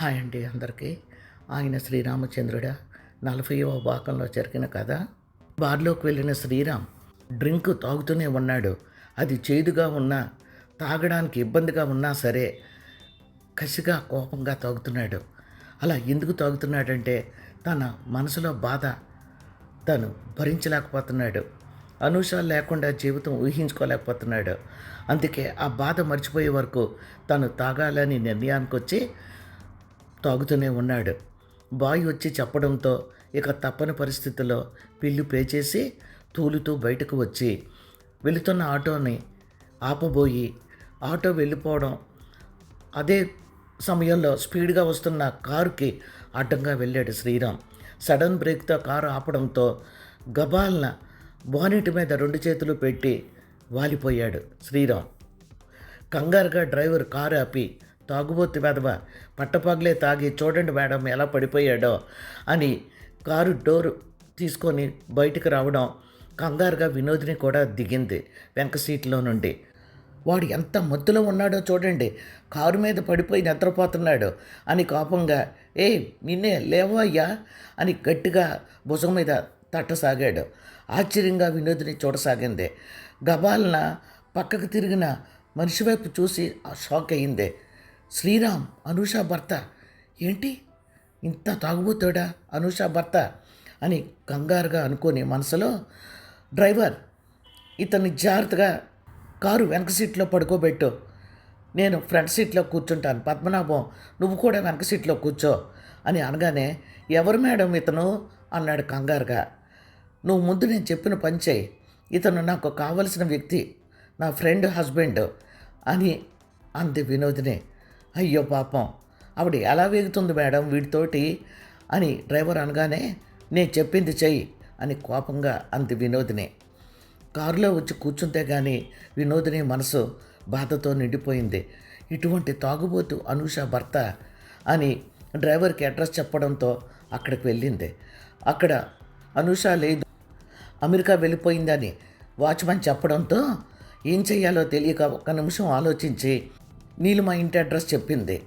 Hi అండి అందరికీ. ఆయన శ్రీరామచంద్రుడ. నలభైవ భాగంలో జరిగిన కథ. బార్లోకి వెళ్ళిన శ్రీరామ్ డ్రింక్ తాగుతూనే ఉన్నాడు. అది చేదుగా ఉన్నా తాగడానికి ఇబ్బందిగా ఉన్నా సరే కసిగా కోపంగా తాగుతున్నాడు. అలా ఎందుకు తాగుతున్నాడంటే తన మనసులో బాధ తను భరించలేకపోతున్నాడు. అనూష లేకుండా జీవితం ఊహించుకోలేకపోతున్నాడు. అందుకే ఆ బాధ మర్చిపోయే వరకు తను తాగాలని నిర్ణయానికి వచ్చి తాగుతూనే ఉన్నాడు. బాయ్ వచ్చి చెప్పడంతో ఇక తప్పని పరిస్థితుల్లో పిల్లి పే చేసి తూలుతూ బయటకు వచ్చి వెళుతున్న ఆటోని ఆపబోయి ఆటో వెళ్ళిపోవడం అదే సమయంలో స్పీడ్గా వస్తున్న కారుకి అడ్డంగా వెళ్ళాడు శ్రీరామ్. సడన్ బ్రేక్తో కారు ఆపడంతో గబాల్న బానెట్ మీద రెండు చేతులు పెట్టి వాలిపోయాడు శ్రీరామ్. కంగారుగా డ్రైవర్ కారు ఆపి తాగుబోతు వెధవ పట్టపగలే తాగి చూడండి మేడం ఎలా పడిపోయాడో అని కారు డోర్ తీసుకొని బయటకు రావడం కంగారుగా వినోదిని కూడా దిగింది వెంక సీట్లో నుండి. వాడు ఎంత మత్తులో ఉన్నాడో చూడండి. కారు మీద పడిపోయి నిద్రపోతున్నాడు అని కోపంగా ఏ నిన్నే లేవయ్యా అని గట్టిగా భుజం మీద తట్టసాగాడు. ఆశ్చర్యంగా వినోదిని చూడసాగింది. గబాలన పక్కకు తిరిగిన మనిషి వైపు చూసి షాక్ అయింది. శ్రీరామ్ అనూష భర్త. ఏంటి? ఇంత తాగుబోతాడా అనూష భర్త అని కంగారుగా అనుకొని మనసులో డ్రైవర్ ఇతన్ని జాగ్రత్తగా కారు వెనక సీట్లో పడుకోబెట్టు. నేను ఫ్రంట్ సీట్లో కూర్చుంటాను. పద్మనాభం నువ్వు కూడా వెనక సీట్లో కూర్చో అని అనగానే ఎవరు మేడం ఇతను? అన్నాడు కంగారుగా. నువ్వు ముందు నేను చెప్పిన పని చేయి. ఇతను నాకు కావలసిన వ్యక్తి నా ఫ్రెండ్ హస్బెండ్ అని అంది వినోదిని. అయ్యో పాపం. ఆవిడ ఎలా వేగుతుంది మేడం వీటితోటి అని డ్రైవర్ అనగానే నేను చెప్పింది చెయ్యి అని కోపంగా అంది వినోదిని. కారులో వచ్చి కూర్చుంటే కానీ వినోదిని మనసు బాధతో నిండిపోయింది. ఇటువంటి తాగుబోతు అనూష భర్త అని డ్రైవర్కి అడ్రస్ చెప్పడంతో అక్కడికి వెళ్ళింది. అక్కడ అనూష లేదు. అమెరికా వెళ్ళిపోయిందని వాచ్మెన్ చెప్పడంతో ఏం చెయ్యాలో తెలియక ఒక్క నిమిషం ఆలోచించి నీళ్ళు మా ఇంటి అడ్రస్ చెప్పింది.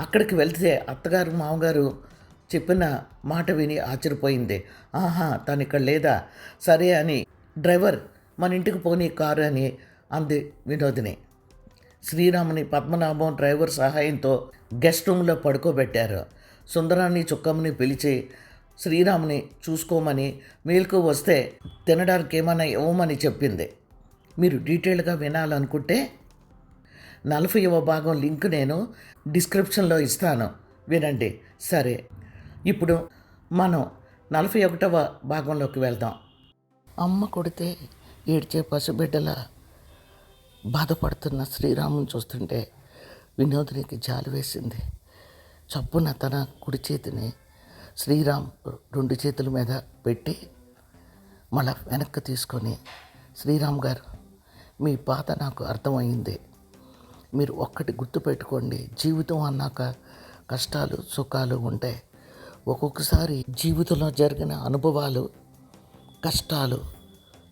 అక్కడికి వెళ్తే అత్తగారు మామగారు చెప్పిన మాట విని ఆశ్చర్యపోయింది. ఆహా తను ఇక్కడ లేదా? సరే అని డ్రైవర్ మన ఇంటికి పోనీ కారు అని అంది వినోదిని. శ్రీరాముని పద్మనాభం డ్రైవర్ సహాయంతో గెస్ట్ రూమ్లో పడుకోబెట్టారు. సుందరాన్ని చుక్కమ్మని పిలిచి శ్రీరాముని చూసుకోమని మేల్కు వస్తే తినడానికి ఏమైనా ఇవ్వమని చెప్పింది. మీరు డీటెయిల్గా వినాలనుకుంటే నలభైవ భాగం లింక్ నేను డిస్క్రిప్షన్లో ఇస్తాను. వినండి. సరే. ఇప్పుడు మనం నలభై ఒకటవ భాగంలోకి వెళ్దాం. అమ్మ కొడితే ఏడ్చే పసిబిడ్డల బాధపడుతున్న శ్రీరాముని చూస్తుంటే వినోదినికి జాలి వేసింది. చప్పున తన కుడి చేతిని శ్రీరామ్ రెండు చేతుల మీద పెట్టి మళ్ళా వెనక్కి తీసుకొని శ్రీరామ్ గారు మీ బాధ నాకు అర్థమైంది మీరు ఒక్కటి గుర్తుపెట్టుకోండి జీవితం అన్నాక కష్టాలు సుఖాలు ఉంటాయి. ఒక్కొక్కసారి జీవితంలో జరిగిన అనుభవాలు కష్టాలు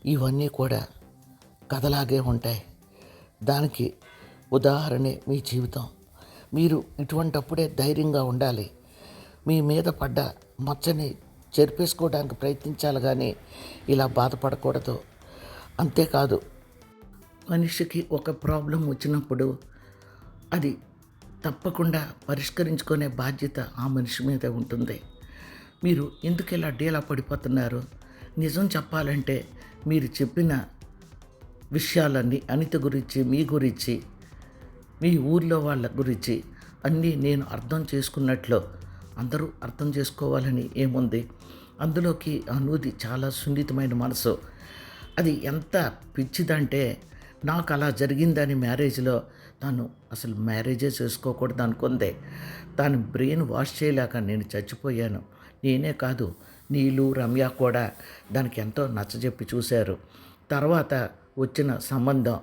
ఇవన్నీ కూడా కథలాగే ఉంటాయి. దానికి ఉదాహరణే మీ జీవితం. మీరు ఇటువంటప్పుడే ధైర్యంగా ఉండాలి. మీ మీద పడ్డ మచ్చని చెరిపేసుకోవడానికి ప్రయత్నించాలి కానీ ఇలా బాధపడకూడదు. అంతేకాదు మనిషికి ఒక ప్రాబ్లం వచ్చినప్పుడు అది తప్పకుండా పరిష్కరించుకునే బాధ్యత ఆ మనిషి మీద ఉంటుంది. మీరు ఎందుకు ఇలా డీలా పడిపోతున్నారు? నిజం చెప్పాలంటే మీరు చెప్పిన విషయాలన్నీ అనిత గురించి మీ గురించి మీ ఊర్లో వాళ్ళ గురించి అన్నీ నేను అర్థం చేసుకున్నట్లు అందరూ అర్థం చేసుకోవాలని ఏముంది? అందులోకి అనూది చాలా సున్నితమైన మనసు. అది ఎంత పిచ్చిదంటే నాకు అలా జరిగిందని మ్యారేజ్లో తను అసలు మ్యారేజే చేసుకోకూడదు అనుకుందే. దాని బ్రెయిన్ వాష్ చేయలేక నేను చచ్చిపోయాను. నేనే కాదు నీళ్ళు రమ్య కూడా దానికి ఎంతో నచ్చజెప్పి చూశారు. తర్వాత వచ్చిన సంబంధం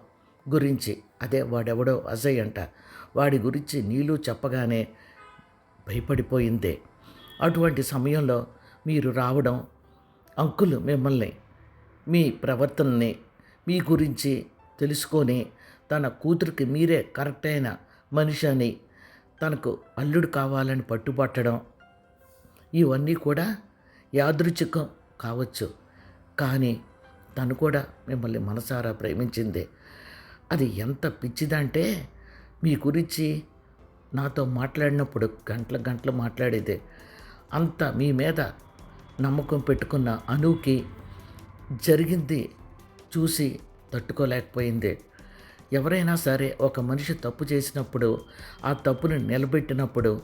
గురించి అదే వాడెవడో అజయ్ అంట. వాడి గురించి నీళ్ళు చెప్పగానే భయపడిపోయింది. అటువంటి సమయంలో మీరు రావడం అంకులు మిమ్మల్ని మీ ప్రవర్తనని మీ గురించి తెలుసుకొని తన కూతురికి మీరే కరెక్ట్ అయిన మనిషి అని తనకు అల్లుడు కావాలని పట్టుబట్టడం. ఇవన్నీ కూడా యాదృచ్ఛికం కావచ్చు. కానీ తను కూడా మిమ్మల్ని మనసారా ప్రేమించింది. అది ఎంత పిచ్చిదంటే మీ గురించి నాతో మాట్లాడినప్పుడు గంటల గంటలు మాట్లాడేది. అంత మీ మీద నమ్మకం పెట్టుకున్న అనుకి జరిగింది చూసి తట్టుకోలేకపోయింది. ఎవరైనా సరే ఒక మనిషి తప్పు చేసినప్పుడు ఆ తప్పును నిలబెట్టినప్పుడు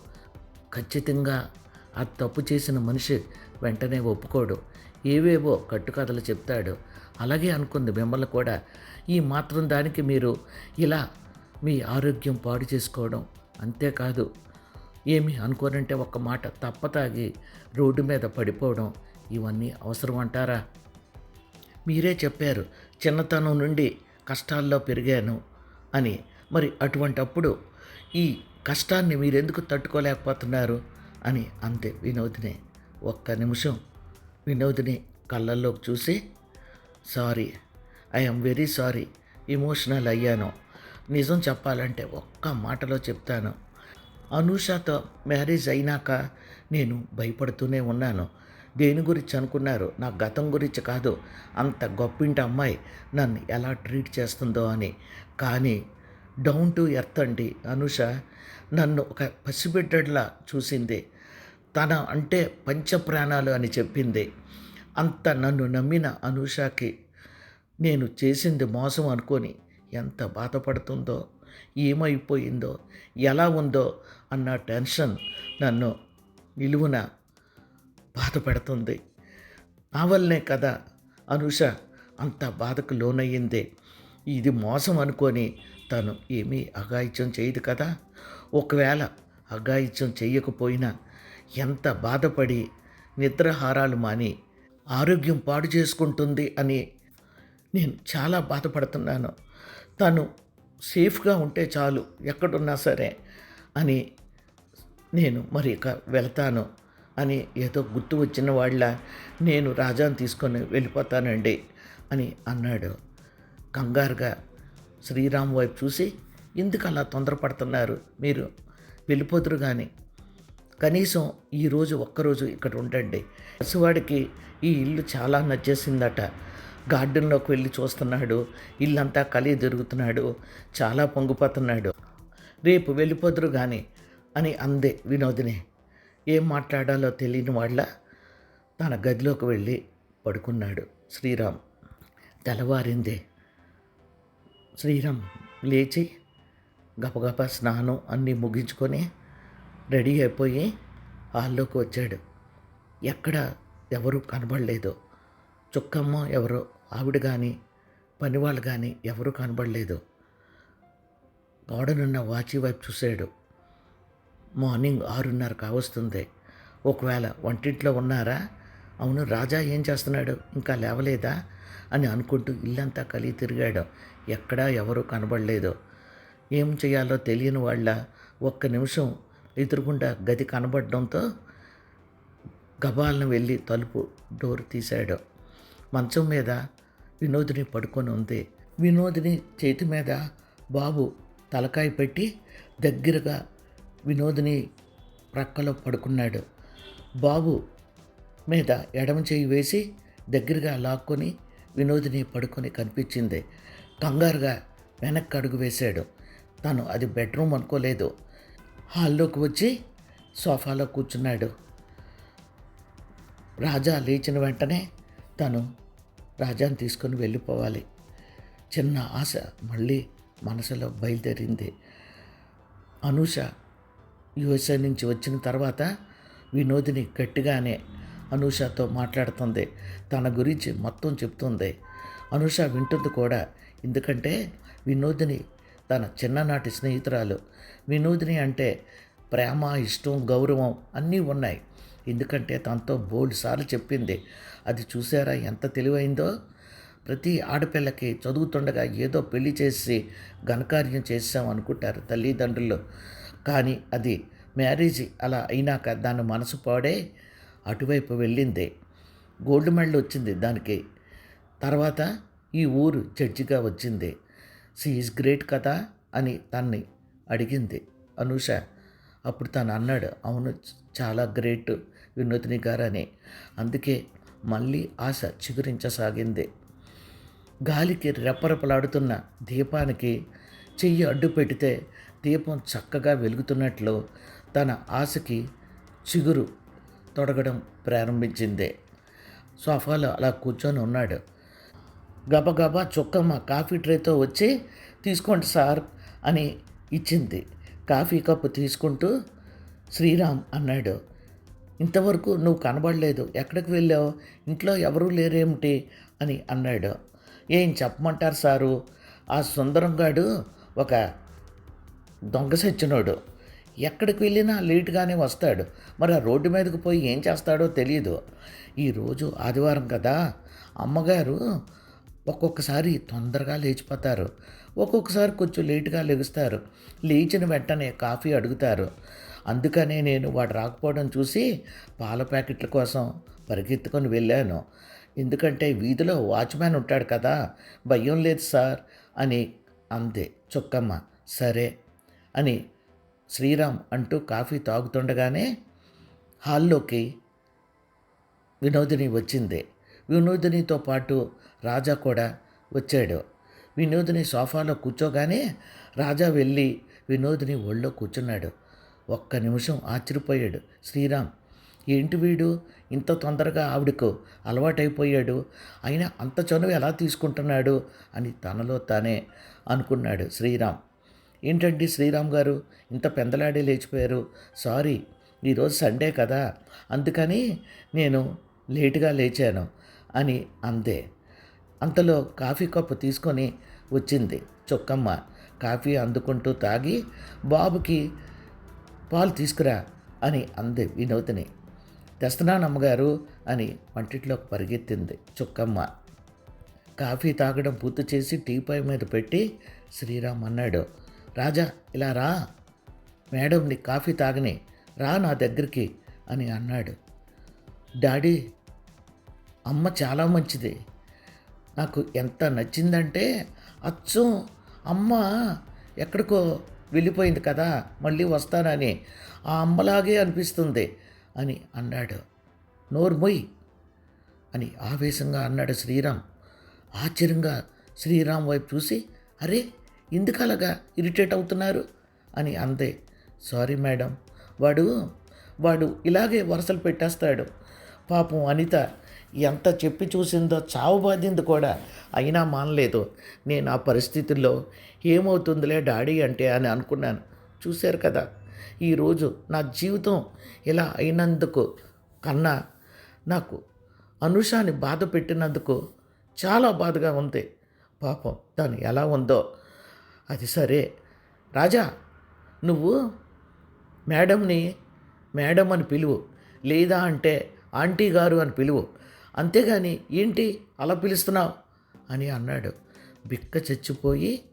ఖచ్చితంగా ఆ తప్పు చేసిన మనిషి వెంటనే ఒప్పుకోడు. ఏవేవో కట్టుకథలు చెప్తాడు. అలాగే అనుకుంది మిమ్మల్ని కూడా. ఈ మాత్రం దానికి మీరు ఇలా మీ ఆరోగ్యం పాడు చేసుకోవడం అంతేకాదు. ఏమి అనుకోనంటే ఒక మాట తప్పతాగి రోడ్డు మీద పడిపోవడం ఇవన్నీ అవసరం అంటారా? మీరే చెప్పారు. చిన్నతనం నుండి కష్టాల్లో పెరిగాను అని. మరి అటువంటప్పుడు ఈ కష్టాన్ని మీరెందుకు తట్టుకోలేకపోతున్నారు? అని అంతే వినోదిని ఒక్క నిమిషం వినోదిని కళ్ళల్లోకి చూసి sorry I'm very sorry emotional అయ్యాను. నిజం చెప్పాలంటే ఒక్క మాటలో చెప్తాను. అనూషతో మ్యారేజ్ అయినాక నేను భయపడుతూనే ఉన్నాను. దేని గురించి అనుకున్నారు? నా గతం గురించి కాదు. అంత గొప్పింటి అమ్మాయి నన్ను ఎలా ట్రీట్ చేస్తుందో అని. కానీ డౌన్ టు ఎర్త్ అండి అనుష నన్ను ఒక పసిబిడ్డలా చూసింది. తన అంటే పంచప్రాణాలు అని చెప్పింది. అంత నన్ను నమ్మిన అనుషకి నేను చేసింది మోసం అనుకొని ఎంత బాధపడుతుందో ఏమైపోయిందో ఎలా ఉందో అన్న టెన్షన్ నన్ను నిలువున బాధపడుతుంది. నా వల్లనే కదా అనుష అంత బాధకు లోనయ్యిందే. ఇది మోసం అనుకొని తను ఏమీ అఘాయిత్యం చేయదు కదా. ఒకవేళ అఘాయిత్యం చేయకపోయినా ఎంత బాధపడి నిద్రహారాలు మాని ఆరోగ్యం పాడు చేసుకుంటుంది అని నేను చాలా బాధపడుతున్నాను. తను సేఫ్గా ఉంటే చాలు ఎక్కడున్నా సరే అని నేను మరి ఇక వెళ్తాను. అని ఏదో గుర్తు వచ్చిన వాళ్ళ నేను రాజాను తీసుకొని వెళ్ళిపోతానండి అని అన్నాడు. కంగారుగా శ్రీరామ్ వైపు చూసి ఎందుకు అలా తొందరపడుతున్నారు? మీరు వెళ్ళిపోతురు కానీ కనీసం ఈరోజు ఒక్కరోజు ఇక్కడ ఉండండి. పసివాడికి ఈ ఇల్లు చాలా నచ్చేసిందట. గార్డెన్లోకి వెళ్ళి చూస్తున్నాడు. ఇల్లంతా కలిగి తిరుగుతున్నాడు చాలా పొంగిపోతున్నాడు. రేపు వెళ్ళిపోదురు కానీ అని అందే వినోదిని. ఏం మాట్లాడాలో తెలియని వాళ్ళ తన గదిలోకి వెళ్ళి పడుకున్నాడు శ్రీరామ్. తెల్లవారిందే. శ్రీరామ్ లేచి గపగప స్నానం అన్నీ ముగించుకొని రెడీ అయిపోయి హాల్లోకి వచ్చాడు. ఎక్కడ ఎవరు కనబడలేదు. చుక్కమ్మ ఎవరో ఆవిడ కానీ పనివాళ్ళు కానీ ఎవరు కనబడలేదు. గోడనున్న వాచి వైపు చూశాడు. మార్నింగ్ ఆరున్నర కావస్తుంది ఒకవేళ వంటింట్లో ఉన్నారా? అవును రాజా ఏం చేస్తున్నాడు? ఇంకా లేవలేదా? అని అనుకుంటూ ఇల్లంతా కలిగి తిరిగాడు. ఎక్కడా ఎవరూ కనబడలేదు. ఏం చేయాలో తెలియని వాళ్ళ ఒక్క నిమిషం ఎదురుగుండా గది కనబడడంతో గబాలను వెళ్ళి తలుపు డోర్ తీశాడు. మంచం మీద వినోదిని పడుకొని ఉంది. వినోదిని చేతి మీద బాబు తలకాయ పెట్టి దగ్గరగా వినోదిని ప్రక్కలో పడుకున్నాడు. బాబు మీద ఎడమ చేయి వేసి దగ్గరగా లాక్కొని వినోదిని పడుకొని కనిపించింది. కంగారుగా వెనక్కి అడుగు వేశాడు. తను అది బెడ్రూమ్ అనుకోలేదు. హాల్లోకి వచ్చి సోఫాలో కూర్చున్నాడు. రాజా లేచిన వెంటనే తను రాజాని తీసుకొని వెళ్ళిపోవాలి. చిన్న ఆశ మళ్ళీ మనసులో బయలుదేరింది. అనూష యుఎస్ఏ నుంచి వచ్చిన తర్వాత వినోదిని గట్టిగానే అనూషతో మాట్లాడుతుంది. తన గురించి మొత్తం చెప్తుంది. అనూష వింటుంది కూడా. ఎందుకంటే వినోదిని తన చిన్ననాటి స్నేహితురాలు. వినోదిని అంటే ప్రేమ ఇష్టం గౌరవం అన్నీ ఉన్నాయి. ఎందుకంటే తనతో బోల్డ్ సార్లు చెప్పింది. అది చూసారా ఎంత తెలివైందో? ప్రతి ఆడపిల్లకి చదువుతుండగా ఏదో పెళ్ళి చేసి ఘనకార్యం చేసాం అనుకుంటారు తల్లిదండ్రులు. కానీ అది మ్యారేజ్ అలా అయినాక దాని మనసు పాడే అటువైపు వెళ్ళింది. గోల్డ్ మెడల్ వచ్చింది దానికి. తర్వాత ఈ ఊరు జడ్జిగా వచ్చింది. షీ ఈజ్ గ్రేట్ కదా అని తన్ని అడిగింది. అనూష అప్పుడు తను అన్నాడు అవును చాలా గ్రేట్ వినోదిని గారని. అందుకే మళ్ళీ ఆశ చిగురించసాగింది. గాలికి రెపరెపలాడుతున్న దీపానికి చెయ్యి అడ్డు పెడితే దీపం చక్కగా వెలుగుతున్నట్లు తన ఆశకి చిగురు తొడగడం ప్రారంభించిందే. సోఫాలో అలా కూర్చొని ఉన్నాడు. గబగబా చుక్కమ్మ కాఫీ ట్రేతో వచ్చి తీసుకోండి సార్ అని ఇచ్చింది. కాఫీ కప్పు తీసుకుంటూ శ్రీరామ్ అన్నాడు. ఇంతవరకు నువ్వు కనబడలేదు. ఎక్కడికి వెళ్ళావు? ఇంట్లో ఎవరూ లేరేమిటి? అని అన్నాడు. ఏం చెప్పమంటారు సారు? ఆ సుందరంగాడు ఒక దొంగ సచ్చినోడు. ఎక్కడికి వెళ్ళినా లేటుగానే వస్తాడు. మరి ఆ రోడ్డు మీదకి పోయి ఏం చేస్తాడో తెలియదు ఈరోజు ఆదివారం కదా. అమ్మగారు ఒక్కొక్కసారి తొందరగా లేచిపోతారు. ఒక్కొక్కసారి కొంచెం లేటుగా లెగుస్తారు. లేచిన వెంటనే కాఫీ అడుగుతారు. అందుకనే నేను వాడు రాకపోవడం చూసి పాల ప్యాకెట్ల కోసం పరిగెత్తుకొని వెళ్ళాను. ఎందుకంటే వీధిలో వాచ్మ్యాన్ ఉంటాడు కదా. భయం లేదు సార్. అని అందే. చుక్కమ్మ సరే. అని శ్రీరామ్ అంటూ కాఫీ తాగుతుండగానే హాల్లోకి వినోదిని వచ్చింది. వినోదినితో పాటు రాజా కూడా వచ్చాడు. వినోదిని సోఫాలో కూర్చోగానే రాజా వెళ్ళి వినోదిని ఒళ్ళో కూర్చున్నాడు. ఒక్క నిమిషం ఆశ్చర్యపోయాడు శ్రీరామ్. ఏంటి వీడు? ఇంత తొందరగా ఆవిడకు అలవాటైపోయాడు. అయినా అంత చనువు ఎలా తీసుకుంటున్నాడు? అని తనలో తానే అనుకున్నాడు శ్రీరామ్. ఏంటండి శ్రీరామ్ గారు? ఇంత పెందలాడే లేచిపోయారు. సారీ ఈరోజు సండే కదా. అందుకని నేను లేటుగా లేచాను అని అందే. అంతలో కాఫీ కప్పు తీసుకొని వచ్చింది చొక్కమ్మ. కాఫీ అందుకుంటూ తాగి బాబుకి పాలు తీసుకురా అని అంది వినోదిని. తెస్తున్నానమ్మగారు అని వంటిట్లోకి పరిగెత్తింది చుక్కమ్మ. కాఫీ తాగడం పూర్తి చేసి టీపాయ్ మీద పెట్టి శ్రీరామ్ అన్నాడు. రాజా ఇలా రా. మేడం నీ కాఫీ తాగని రా నా దగ్గరికి అని అన్నాడు. డాడీ అమ్మ చాలా మంచిది. నాకు ఎంత నచ్చిందంటే అచ్చం అమ్మ ఎక్కడికో వెళ్ళిపోయింది కదా మళ్ళీ వస్తానని ఆ అమ్మలాగే అనిపిస్తుంది అని అన్నాడు. నోర్మొయ్ అని ఆవేశంగా అన్నాడు శ్రీరామ్. ఆశ్చర్యంగా శ్రీరామ్ వైపు చూసి అరే ఎందుకలాగా ఇరిటేట్ అవుతున్నారు? అని అందే. Sorry madam. వాడు వాడు ఇలాగే వరుసలు పెట్టేస్తాడు. పాపం అనిత ఎంత చెప్పి చూసిందో చావు బాధింది కూడా. అయినా మానలేదు. నేను ఆ పరిస్థితుల్లో ఏమవుతుందిలే డాడీ అంటే అని అనుకున్నాను. చూశారు కదా. ఈరోజు నా జీవితం ఇలా అయినందుకు కన్నా నాకు అనుషాని బాధ పెట్టినందుకు చాలా బాధగా ఉంది. పాపం తను ఎలా ఉందో అది సరే. రాజా నువ్వు మేడంని మేడం అని పిలువు లేదా అంటే ఆంటీ గారు అని పిలువు. అంతేగాని ఏంటి అలా పిలుస్తున్నావు? అని అన్నాడు. బిక్క చచ్చిపోయి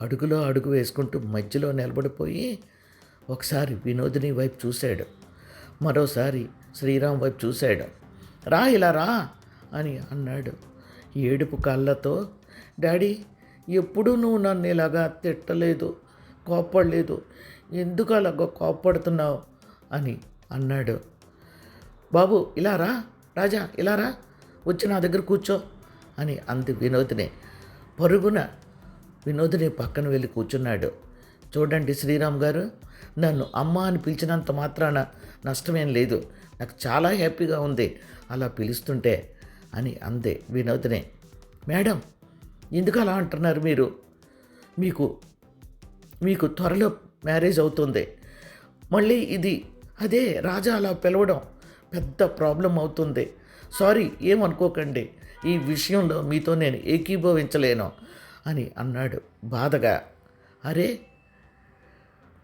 అడుగులో అడుగు వేసుకుంటూ మధ్యలో నిలబడిపోయి ఒకసారి వినోదిని వైపు చూశాడు. మరోసారి శ్రీరామ్ వైపు చూశాడు. రా ఇలా రా అని అన్నాడు. ఏడుపు కళ్ళతో డాడీ ఎప్పుడూ నువ్వు నన్ను ఇలాగా తిట్టలేదు కోప్పడలేదు. ఎందుకు అలాగ కోప్పడుతున్నావు అని అన్నాడు. బాబు ఇలా రా రాజా ఇలా రా వచ్చి నా దగ్గర కూర్చో అని అంది వినోదిని. పరుగున వినోదిని పక్కన వెళ్ళి కూర్చున్నాడు. చూడండి శ్రీరామ్ గారు నన్ను అమ్మ అని పిలిచినంత మాత్రాన నష్టమేం లేదు. నాకు చాలా హ్యాపీగా ఉంది. అలా పిలుస్తుంటే అని అందే వినోదిని. మేడం ఎందుకు అలా అంటున్నారు మీరు? మీకు మీకు త్వరలో మ్యారేజ్ అవుతుంది. మళ్ళీ ఇది అదే రాజా అలా పిలవడం పెద్ద ప్రాబ్లం అవుతుంది. సారీ ఏమనుకోకండి ఈ విషయంలో మీతో నేను ఏకీభవించలేను అని అన్నాడు బాధగా. అరే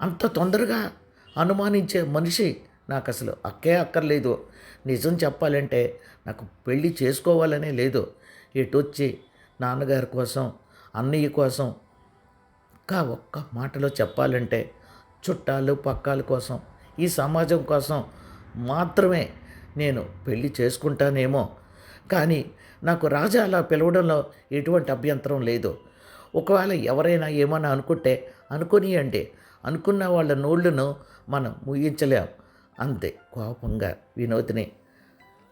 అంత తొందరగా అనుమానించే మనిషి నాకు అసలు అక్కే అక్కర్లేదు. నిజం చెప్పాలంటే నాకు పెళ్ళి చేసుకోవాలనే లేదు. ఎటొచ్చి నాన్నగారి కోసం అన్నయ్య కోసం. ఇంకా ఒక్క మాటలో చెప్పాలంటే చుట్టాలు పక్కాల కోసం ఈ సమాజం కోసం మాత్రమే నేను పెళ్ళి చేసుకుంటానేమో. కానీ నాకు రాజా అలా పిలవడంలో ఎటువంటి అభ్యంతరం లేదు. ఒకవేళ ఎవరైనా ఏమైనా అనుకుంటే అనుకునియండి. అనుకున్న వాళ్ళ నోళ్ళను మనం ముగించలేం. అంతే కోపంగా వినోదిని.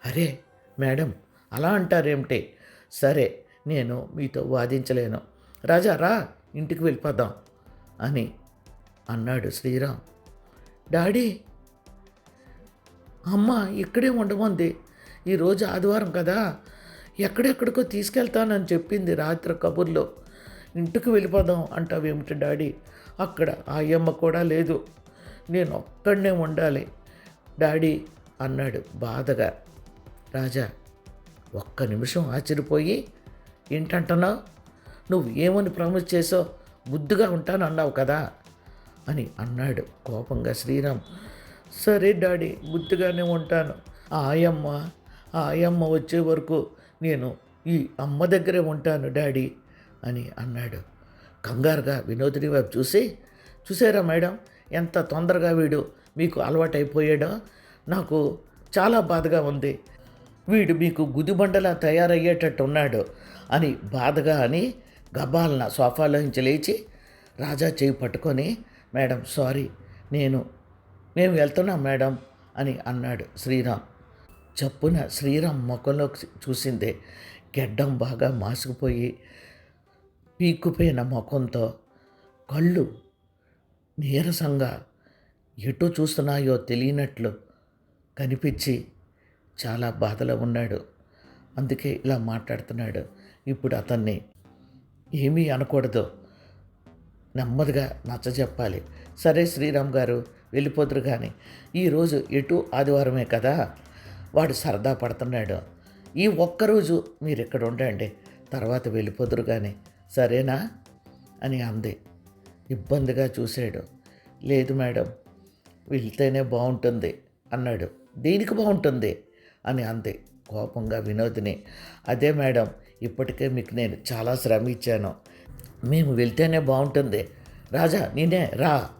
అరే మేడం అలా అంటారేమిటి? సరే నేను మీతో వాదించలేను. రాజా రా ఇంటికి వెళ్ళిపోదాం అని అన్నాడు శ్రీరామ్. డాడీ అమ్మ ఇక్కడే ఉండమంది. ఈరోజు ఆదివారం కదా. ఎక్కడెక్కడికో తీసుకెళ్తానని చెప్పింది రాత్రి కబుర్లో. ఇంటికి వెళ్ళిపోదాం అంటావేమిటి డాడీ? అక్కడ ఆయమ్మ కూడా లేదు. నేను ఒక్కడనే ఉండాలి. డాడీ అన్నాడు బాధగా. రాజా ఒక్క నిమిషం ఆశ్చర్యపోయి ఏంటంటున్నావు నువ్వు ఏమని ప్రామిస్ చేసావు బుద్ధిగా ఉంటానన్నావు కదా? అని అన్నాడు కోపంగా శ్రీరామ్. సరే డాడీ బుద్ధిగానే ఉంటాను. ఆ ఆయమ్మ ఆ ఆయమ్మ వచ్చే వరకు నేను ఈ అమ్మ దగ్గరే ఉంటాను డాడీ అని అన్నాడు. కంగారుగా వినోదిని వైపు చూసి చూసారా మేడం ఎంత తొందరగా వీడు మీకు అలవాటైపోయాడో? నాకు చాలా బాధగా ఉంది. వీడు మీకు గుదిబండలా తయారయ్యేటట్టు ఉన్నాడు అని బాధగా అని గబాలన సోఫాలోంచి లేచి రాజా చేయి పట్టుకొని మేడం సారీ నేను మేము వెళ్తున్నాం మేడం అని అన్నాడు శ్రీరామ్. చప్పున శ్రీరామ్ ముఖంలోకి చూసిందే గెడ్డం బాగా మాసుకుపోయి పీక్కుపోయిన ముఖంతో కళ్ళు నీరసంగా ఎటు చూస్తున్నాయో తెలియనట్లు కనిపించి చాలా బాధలో ఉన్నాడు. అందుకే ఇలా మాట్లాడుతున్నాడు. ఇప్పుడు అతన్ని ఏమీ అనకూడదు. నెమ్మదిగా నచ్చజెప్పాలి సరే శ్రీరామ్ గారు వెళ్ళిపోతురు కానీ ఈరోజు ఎటు? ఆదివారమే కదా? వాడు సరదా పడుతున్నాడు. ఈ ఒక్కరోజు మీరు ఇక్కడ ఉండండి. తర్వాత వెళ్ళిపోదురు కానీ సరేనా? అని అంది. ఇబ్బందిగా చూశాడు. లేదు మేడం వెళ్తేనే బాగుంటుంది అన్నాడు. దేనికి బాగుంటుంది? అని అంది కోపంగా వినోదిని. అదే మేడం ఇప్పటికే మీకు నేను చాలా శ్రమ ఇచ్చాను మేము వెళ్తేనే బాగుంటుంది. రాజా నేనే రా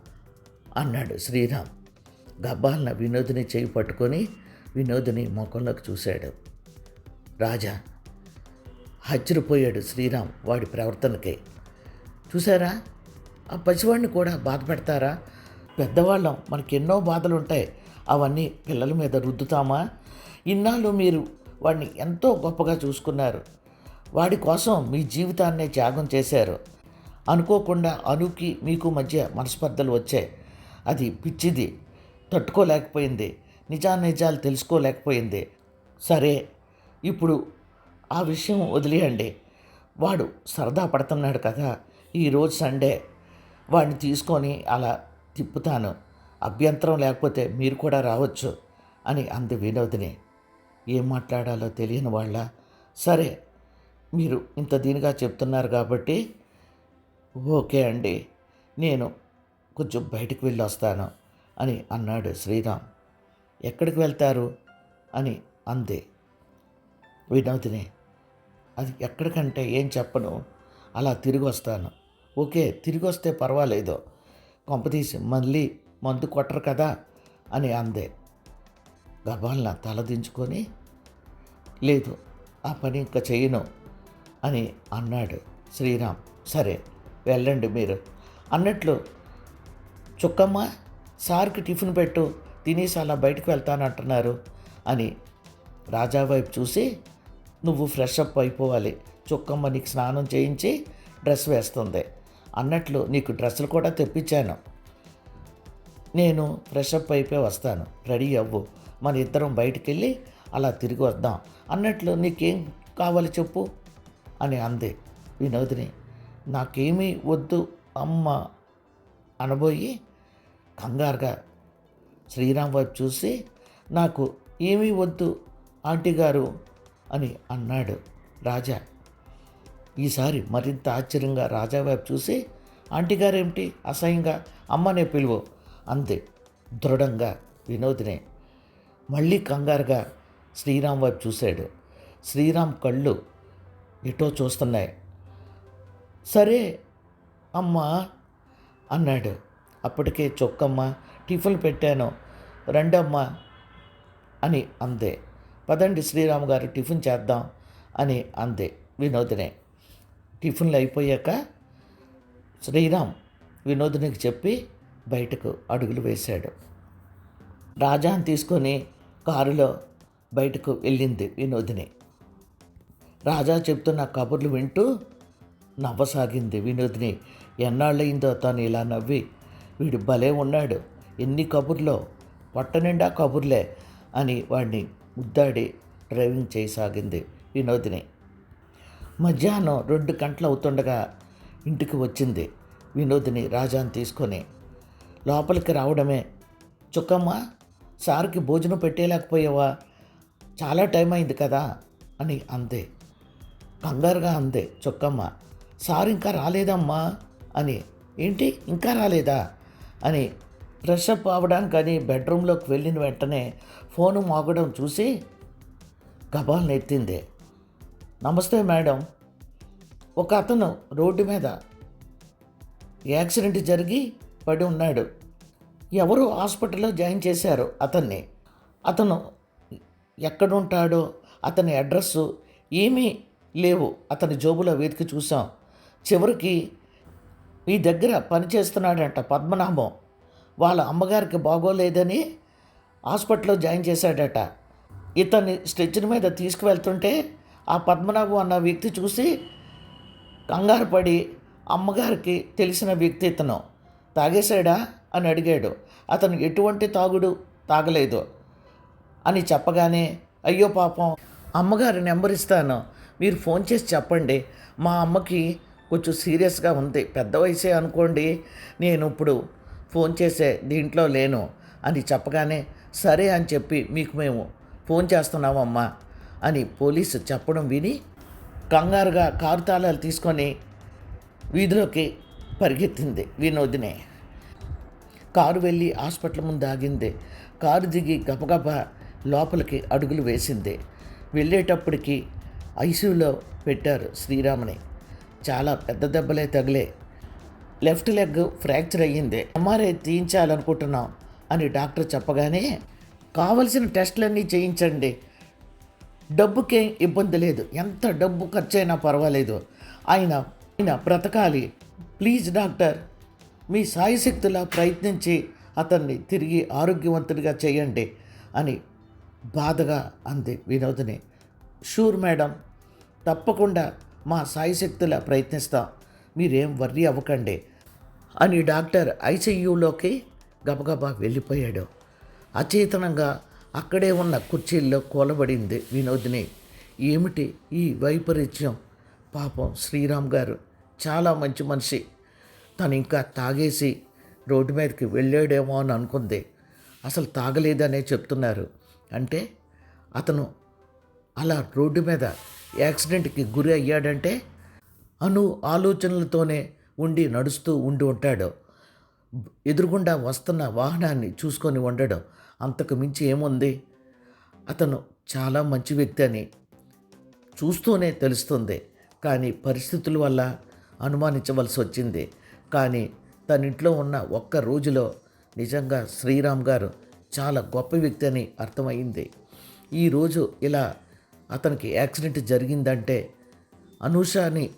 అన్నాడు శ్రీరామ్. గబ్బాలన వినోదిని చేయి పట్టుకొని వినోదిని ముఖంలోకి చూశాడు. రాజా హచ్చరిపోయాడు శ్రీరామ్ వాడి ప్రవర్తనకి. చూసారా ఆ పసివాడిని కూడా బాధ పెడతారా? పెద్దవాళ్ళం మనకి ఎన్నో బాధలు ఉంటాయి అవన్నీ పిల్లల మీద రుద్దుతామా? ఇన్నాళ్ళు మీరు వాడిని ఎంతో గొప్పగా చూసుకున్నారు. వాడి కోసం మీ జీవితాన్నే త్యాగం చేశారు. అనుకోకుండా అనుకి మీకు మధ్య మనస్పర్ధలు వచ్చాయి. అది పిచ్చిది. తట్టుకోలేకపోయింది. నిజానిజాలు తెలుసుకోలేకపోయింది. సరే ఇప్పుడు ఆ విషయం వదిలేయండి. వాడు సరదా పడుతున్నాడు కదా. ఈరోజు సండే. వాడిని తీసుకొని అలా తిప్పుతాను. అభ్యంతరం లేకపోతే మీరు కూడా రావచ్చు అని అంది వినోదిని. ఏం మాట్లాడాలో తెలియని వాళ్ళ. సరే మీరు ఇంత దీనిగా చెప్తున్నారు కాబట్టి ఓకే అండి నేను కొంచెం బయటకు వెళ్ళి వస్తాను అని అన్నాడు శ్రీరామ్. ఎక్కడికి వెళ్తారు? అని అంది. వినోదిని అది ఎక్కడికంటే ఏం చెప్పను అలా తిరిగి వస్తాను. ఓకే తిరిగి వస్తే పర్వాలేదు కొంపతీసి మళ్ళీ మందు కొట్టరు కదా అని అందే. గబాల్న తలదించుకొని లేదు ఆ పని ఇంకా చేయను అని అన్నాడు శ్రీరామ్. సరే వెళ్ళండి మీరు. అన్నట్లు చుక్కమ్మ సార్కి టిఫిన్ పెట్టు తినేసి అలా బయటకు వెళ్తానంటున్నారు అని రాజా వైపు చూసి నువ్వు ఫ్రెష్ అప్ అయిపోవాలి. చుక్కమ్మ నీకు స్నానం చేయించి డ్రెస్ వేస్తుంది. అన్నట్లు నీకు డ్రెస్సులు కూడా తెప్పించాను. నేను ఫ్రెష్ అప్ అయిపోయి వస్తాను. రెడీ అవ్వు. మన ఇద్దరం బయటికి వెళ్ళి అలా తిరిగి వద్దాం. అన్నట్లు నీకేం కావాలి చెప్పు? అని అంది వినోదిని. నాకేమీ వద్దు అమ్మ అనబోయి కంగారుగా శ్రీరామ్ వైపు చూసి నాకు ఏమీ వద్దు ఆంటీ గారు అని అన్నాడు రాజా. ఈసారి మరింత ఆశ్చర్యంగా రాజా వైపు చూసి ఆంటీ గారేమిటి? అసహ్యంగా అమ్మనే పిలువు అంది దృఢంగా వినోదినే. మళ్ళీ కంగారుగా శ్రీరామ్ వైపు చూశాడు. శ్రీరామ్ కళ్ళు ఎటో చూస్తున్నాయి. సరే అమ్మా అన్నాడు. అప్పటికే చొక్కమ్మ టిఫిన్ పెట్టాను రండమ్మా అని అందే. పదండి శ్రీరామ్ గారు టిఫిన్ చేద్దాం అని అందే వినోదినే. టిఫిన్లు అయిపోయాక శ్రీరామ్ వినోదినికి చెప్పి బయటకు అడుగులు వేశాడు. రాజాని తీసుకొని కారులో బయటకు వెళ్ళింది వినోదిని. రాజా చెప్తున్న కబుర్లు వింటూ నవ్వసాగింది వినోదిని. ఎన్నాళ్ళయిందో తను ఇలా నవ్వి. వీడు భలే ఉన్నాడు. ఎన్ని కబుర్లో? పట్టనిండా కబుర్లే అని వాడిని ముద్దాడి డ్రైవింగ్ చేయసాగింది వినోదిని. మధ్యాహ్నం రెండు గంటలు అవుతుండగా ఇంటికి వచ్చింది వినోదిని రాజాను తీసుకొని. లోపలికి రావడమే. చుక్కమ్మ సార్కి భోజనం పెట్టేయలేకపోయావా? చాలా టైం అయింది కదా అని అందే కంగారుగా అందే చుక్కమ్మ. సార్ ఇంకా రాలేదమ్మా అని ఏంటి ఇంకా రాలేదా అని ఫ్రెషప్ అవ్వడానికని బెడ్రూమ్లోకి వెళ్ళిన వెంటనే ఫోను మోగడం చూసి గబాల్ని ఎత్తింది నమస్తే మేడం. ఒక అతను రోడ్డు మీద యాక్సిడెంట్ జరిగి పడి ఉన్నాడు. ఎవరు హాస్పిటల్లో జాయిన్ చేశారు అతన్ని? అతను ఎక్కడుంటాడో అతని అడ్రస్సు ఏమీ లేవు. అతని జోబులో వెతికి చూసాం చివరికి మీ దగ్గర పనిచేస్తున్నాడంట పద్మనాభం. వాళ్ళ అమ్మగారికి బాగోలేదని హాస్పిటల్లో జాయిన్ చేశాడట. ఇతన్ని స్ట్రెచ్చర్ మీద తీసుకువెళ్తుంటే ఆ పద్మనాభం అన్న వ్యక్తి చూసి కంగారు పడి అమ్మగారికి తెలిసిన వ్యక్తి ఇతను. తాగేశాడా? అని అడిగాడు. అతను ఎటువంటి తాగుడు తాగలేదు. అని చెప్పగానే అయ్యో పాపం అమ్మగారి నెంబర్ ఇస్తాను. మీరు ఫోన్ చేసి చెప్పండి. మా అమ్మకి కొంచెం సీరియస్గా ఉంది. పెద్ద వయసే అనుకోండి. నేను ఇప్పుడు ఫోన్ చేసే దీంట్లో లేను అని చెప్పగానే సరే అని చెప్పి మీకు మేము ఫోన్ చేస్తున్నామమ్మా అని పోలీసు చెప్పడం విని కంగారుగా కారు తాళాలు తీసుకొని వీధిలోకి పరిగెత్తింది వినోదినే. కారు వెళ్ళి హాస్పిటల్ ముందు ఆగింది. కారు దిగి గబగబా లోపలికి అడుగులు వేసింది. వెళ్ళేటప్పటికి ఐసీయూలో పెట్టారు శ్రీరాముని. చాలా పెద్ద దెబ్బలే తగిలే. లెఫ్ట్ లెగ్ ఫ్రాక్చర్ అయ్యింది. ఎంఆర్ఐ తీయించాలనుకుంటున్నాం అని డాక్టర్ చెప్పగానే కావలసిన టెస్టులన్నీ చేయించండి. డబ్బుకేం ఇబ్బంది లేదు. ఎంత డబ్బు ఖర్చైనా పర్వాలేదు. ఆయన ఆయన బ్రతకాలి. ప్లీజ్ డాక్టర్ మీ సాయశక్తులా ప్రయత్నించి అతన్ని తిరిగి ఆరోగ్యవంతుడిగా చేయండి అని బాధగా అంది వినోదిని. షూర్ మేడం తప్పకుండా మా సాయిశక్తుల ప్రయత్నిస్తాం. మీరేం వర్రీ అవ్వకండి అని డాక్టర్ ఐసీయూలోకి గబగబా వెళ్ళిపోయాడు. అచేతనంగా అక్కడే ఉన్న కుర్చీల్లో కూలబడింది వినోదిని. ఏమిటి ఈ వైపరీత్యం? పాపం శ్రీరామ్ గారు చాలా మంచి మనిషి. తను ఇంకా తాగేసి రోడ్డు మీదకి వెళ్ళాడేమో అని అనుకుంది. అసలు తాగలేదనే చెప్తున్నారు. అంటే అతను అలా రోడ్డు మీద యాక్సిడెంట్కి గురి అయ్యాడంటే అను ఆలోచనలతోనే ఉండి నడుస్తూ ఉండి ఉంటాడు. ఎదురుగుండా వస్తున్న వాహనాన్ని చూసుకొని ఉండడం అంతకు మించి ఏముంది? అతను చాలా మంచి వ్యక్తి అని చూస్తూనే తెలుస్తుంది. కానీ పరిస్థితుల వల్ల అనుమానించవలసి వచ్చింది. కానీ తన ఇంట్లో ఉన్న ఒక్క రోజులో నిజంగా శ్రీరామ్ గారు చాలా గొప్ప వ్యక్తి అని అర్థమైంది ఈరోజు ఇలా అతనికి యాక్సిడెంట్ జరిగిందంటే అనూషని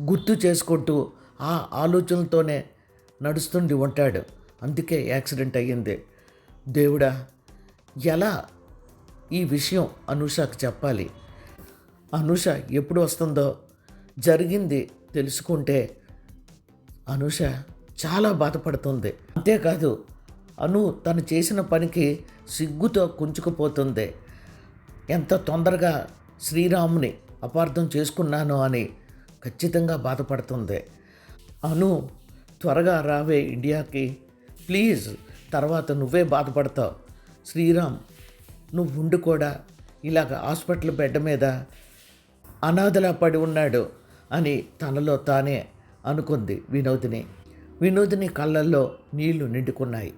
గుర్తు చేసుకుంటూ ఆ ఆలోచనలతోనే నడుస్తుండి ఉంటాడు. అందుకే యాక్సిడెంట్ అయ్యింది. దేవుడా ఎలా ఈ విషయం అనూషకు చెప్పాలి? అనూష ఎప్పుడు వస్తుందో జరిగింది తెలుసుకుంటే అనూష చాలా బాధపడుతుంది. అంతేకాదు అను తను చేసిన పనికి సిగ్గుతో కుంచుకుపోతుంది. ఎంత తొందరగా శ్రీరాముని అపార్థం చేసుకున్నాను అని ఖచ్చితంగా బాధపడుతుంది. అను త్వరగా రావే ఇండియాకి. ప్లీజ్ తర్వాత నువ్వే బాధపడతావు. శ్రీరామ్ నువ్వు ఉండి కూడా. ఇలాగ హాస్పిటల్ బెడ్ మీద అనాథలా పడి ఉన్నాడు అని తనలో తానే అనుకుంది వినోదిని. వినోదిని కళ్ళల్లో నీళ్ళు నిండుకున్నాయి.